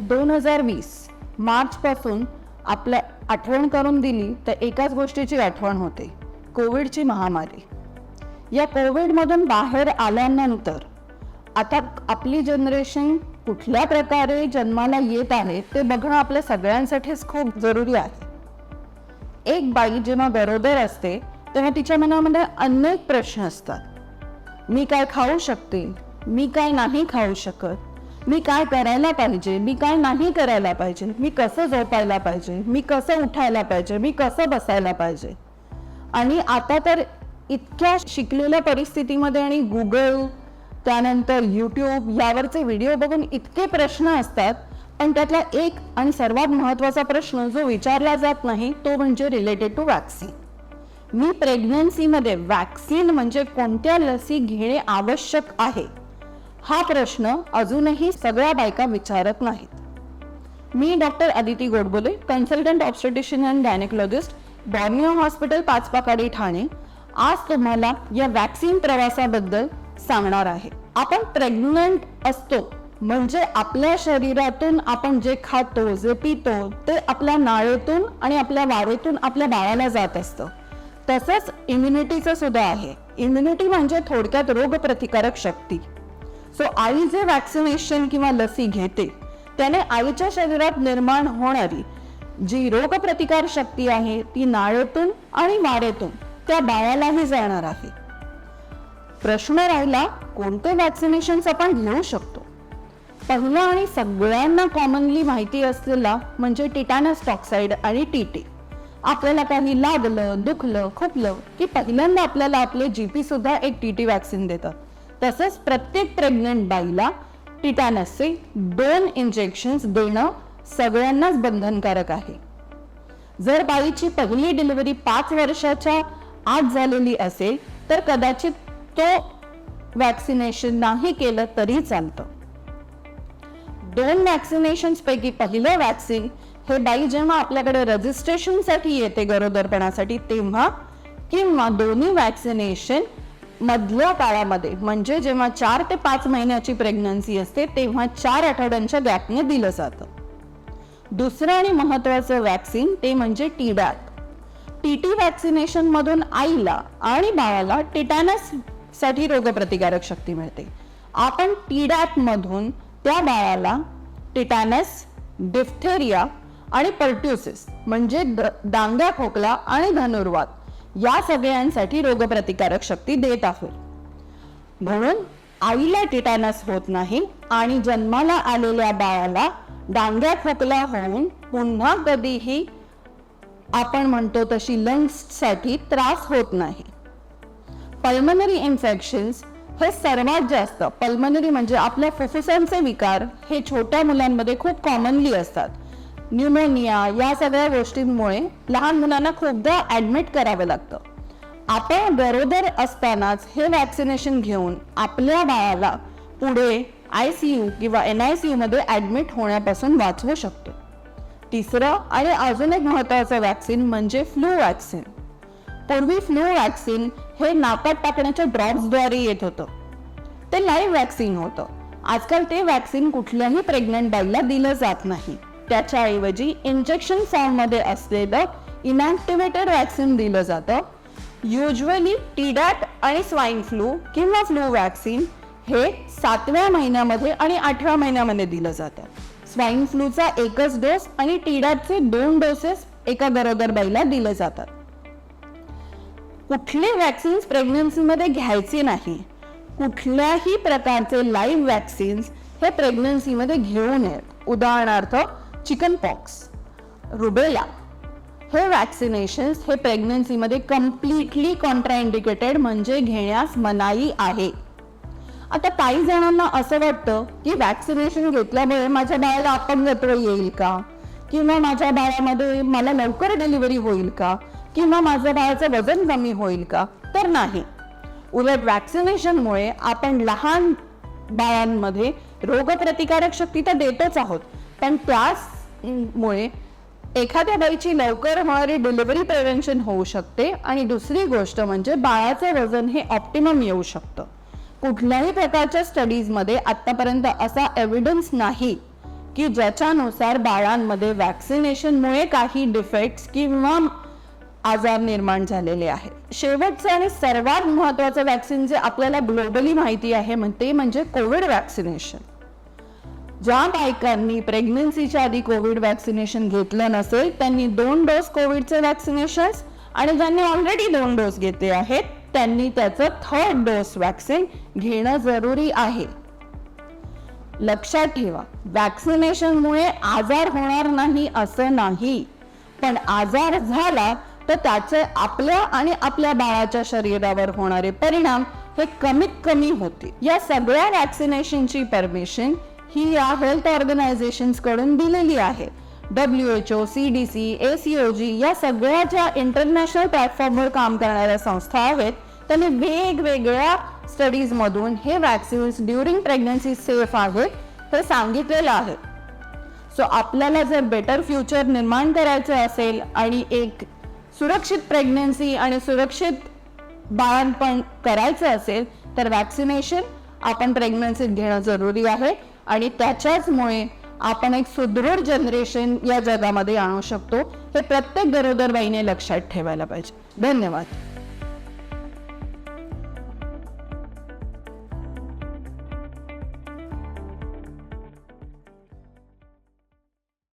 दोन हजार वीस मार्चपासून आपल्या आठवण करून दिली तर एकाच गोष्टीची आठवण होते. कोविडची महामारी. या कोविडमधून बाहेर आल्यानंतर आता आपली जनरेशन कुठल्या प्रकारे जन्माला येत आहे ते बघणं आपल्या सगळ्यांसाठीच खूप जरुरी आहे. एक बाई जेव्हा गरोदर असते तेव्हा तिच्या मनामध्ये अनेक प्रश्न असतात. मी काय खाऊ शकते? मी काय नाही खाऊ शकत? मी काय करायला पाहिजे? मी काय नाही करायला पाहिजे? मी कसं झोपायला पाहिजे? मी कसं उठायला पाहिजे? मी कसं बसायला पाहिजे? आणि आता तर इतक्या शिकलेल्या परिस्थितीमध्ये आणि गुगल त्यानंतर यूट्यूब यावरचे व्हिडिओ बघून इतके प्रश्न असतात. पण त्यातला एक आणि सर्वात महत्त्वाचा प्रश्न जो विचारला जात नाही तो म्हणजे रिलेटेड टू वॅक्सिन मी प्रेग्नन्सीमध्ये वॅक्सिन म्हणजे कोणत्या लसी घेणे आवश्यक आहे? हा प्रश्न अजूनही सगळ्या बायका विचारत नाहीत. मी doctor Aditi Godbole consultant obstetrician and gynaecologist Borneo hospital Pachpakhadi Thane. आज तुम्हाला या वॅक्सिन प्रवासाबद्दल सांगणार आहे. आपण प्रेग्नंट असतो म्हणजे आपल्या शरीरातून आपण जे खातो जे पितो ते आपल्या नाळेतून आणि आपल्या वारेतून आपल्या बाळाला जात असतं. तसंच इम्युनिटीचं सुद्धा आहे. इम्युनिटी म्हणजे थोडक्यात रोगप्रतिकारक शक्ती. सो आई जे वॅक्सिनेशन किंवा लसी घेते त्याने आईच्या शरीरात निर्माण होणारी जी रोगप्रतिकार शक्ती आहे ती नाळेतून आणि वारेतून त्या बाळालाही जाणार आहे. प्रश्न राहिला कोणते वॅक्सिनेशन आपण घेऊ शकतो? पहिला आणि सगळ्यांना कॉमनली माहिती असलेला म्हणजे टिटॅनस टॉक्साईड आणि टीटी आपल्याला काही लागलं दुखलं खुपलं की पहिल्यांदा आपल्याला आपले जीपी सुद्धा एक टीटी वॅक्सिन देतात तसंच प्रत्येक प्रेग्नंट बाईला टिटॅनसचे दोन इंजेक्शन्स देणं सगळ्यांनाच बंधनकारक आहे. जर बाईची पहिली डिलिव्हरी पाच वर्षाच्या आत झालेली असेल तर कदाचित तो वॅक्सिनेशन नाही केलं तरी चालतं. दोन वॅक्सिनेशन्स पैकी पहिलं वॅक्सिन हे बाई जेव्हा आपल्याकडे रजिस्ट्रेशनसाठी येते गरोदरपणासाठी तेव्हा किंवा दोन्ही वॅक्सिनेशन मधल्या काळामध्ये म्हणजे जेव्हा चार ते पाच महिन्याची प्रेग्नन्सी असते तेव्हा चार आठवड्यांच्या गॅपने दिलं जातं. दुसरं आणि महत्वाचं वॅक्सिन ते म्हणजे टीडॅट टीटी वॅक्सिनेशन मधून आईला आणि बाळाला टिटॅनससाठी रोगप्रतिकारक शक्ती मिळते. आपण टीडॅप मधून त्या बाळाला टिटॅनस डिफ्थेरिया आणि पर्ट्युसिस म्हणजे द- खोकला आणि धनुर्वात या सगळ्यांसाठी रोगप्रतिकारक शक्ती देत आहोत म्हणून आईला टिटॅनस होत नाही आणि जन्माला आलेल्या बाळाला डांग्या खोकला होऊन पुन्हा कधीही आपण म्हणतो तशी लंग्ससाठी त्रास होत नाही. पल्मनरी इन्फेक्शन्स हे सर्वात जास्त पल्मनरी म्हणजे आपल्या फुफ्फुसांचे विकार हे छोट्या मुलांमध्ये खूप कॉमनली असतात. न्यूमोनिया या सगळ्या गोष्टींमुळे लहान मुलांना खूपदा ऍडमिट करावं लागतं. आपण गरोदर असतानाच हे वॅक्सिनेशन घेऊन आपल्या बाळाला पुढे आय सी यू किंवा एन आय सी मध्ये ऍडमिट होण्यापासून वाचवू शकतो. तिसरं आणि अजून एक महत्वाचं वॅक्सिन म्हणजे फ्लू वॅक्सिन पूर्वी फ्लू वॅक्सिन हे नाकात टाकण्याच्या ड्रॉप्सद्वारे येत होतं. ते लाईव्ह वॅक्सिन होतं. आजकाल ते वॅक्सिन कुठल्याही प्रेग्नंट बाईला दिलं जात नाही. त्याच्याऐवजी इंजेक्शन फॉर्ममध्ये असलेलं इनॅक्टिव्हेटेड वॅक्सिन दिलं जातं. युजली टीडॅट आणि स्वाईन फ्लू किंवा फ्लू वॅक्सिन हे सातव्या महिन्यामध्ये आणि आठव्या महिन्यामध्ये दिलं जातं. स्वाईन फ्लूचा एकच डोस आणि टीडॅटचे दोन डोसेस एका गरोदर बाईला दिले जातात. कुठले वॅक्सिन्स प्रेग्नन्सीमध्ये घ्यायचे नाही कुठल्याही प्रकारचे लाईव्ह वॅक्सिन्स हे प्रेग्नन्सीमध्ये घेऊ नयेत. उदाहरणार्थ चिकन पॉक्स रुबेला. हे वॅक्सिनेशन्स हे प्रेग्नन्सीमध्ये कम्प्लिटली कॉन्ट्राइंडिकेटेड म्हणजे घेण्यास मनाई आहे. आता काही जणांना असं वाटतं की वॅक्सिनेशन घेतल्यामुळे माझ्या बाळाला अपंगत्व येईल का? किंवा माझ्या बाळामध्ये मला लवकर डिलिव्हरी होईल का? किंवा माझ्या बाळाचं वजन कमी होईल का? तर नाही. उलट वॅक्सिनेशनमुळे आपण लहान बाळांमध्ये रोगप्रतिकारक शक्ती तर देतच आहोत. पण मुळे एखाद्या बाईची लवकर होणारी डिलिव्हरी प्रिव्हेन्शन होऊ शकते आणि दुसरी गोष्ट म्हणजे बाळाचे वजन हे ऑप्टिमम येऊ शकतं. कुठल्याही प्रकारच्या स्टडीजमध्ये आत्तापर्यंत असा एव्हिडन्स नाही की ज्याच्यानुसार बाळांमध्ये वॅक्सिनेशनमुळे काही डिफेक्ट्स किंवा आजार निर्माण झालेले आहेत. शेवटचं आणि सर्वात महत्वाचं वॅक्सिन जे आपल्याला ग्लोबली माहिती आहे ते म्हणजे कोविड वॅक्सिनेशन ज्या बायकांनी प्रेग्नन्सीच्या आधी कोविड वॅक्सिनेशन घेतलं नसेल त्यांनी दोन डोस कोविडचे वॅक्सिनेशन्स आणि ज्यांनी ऑलरेडी दोन डोस घेतले आहेत त्यांनी त्याचं थर्ड डोस वॅक्सिन घेणं जरुरी आहे. लक्षात ठेवा वॅक्सिनेशनमुळे आजार होणार नाही असं नाही पण आजार झाला तर त्याचे आपल्या आणि आपल्या बाळाच्या शरीरावर होणारे परिणाम हे कमीत कमी होते या सगळ्या वॅक्सिनेशनची परमिशन ही या हेल्थ ऑर्गनायझेशन्सकडून दिलेली आहे. W H O C D C A C O G या सगळ्या ज्या इंटरनॅशनल प्लॅटफॉर्मवर काम करणाऱ्या संस्था आहेत. त्यांनी वेगवेगळ्या स्टडीज मधून हे वॅक्सिन्स ड्युरिंग प्रेग्नन्सी सेफ आहेत हे सांगितलेलं आहे. सो आपल्याला जर बेटर फ्युचर निर्माण करायचं असेल आणि एक सुरक्षित प्रेग्नन्सी आणि सुरक्षित बाळणपण करायचं असेल तर वॅक्सिनेशन आपण प्रेग्नन्सीत घेणं जरुरी आहे. आणि त्याच्याचमुळे आपण एक सुदृढ जनरेशन या जगामध्ये आणू शकतो. हे प्रत्येक गरोदर बाईने लक्षात ठेवायला पाहिजे. धन्यवाद.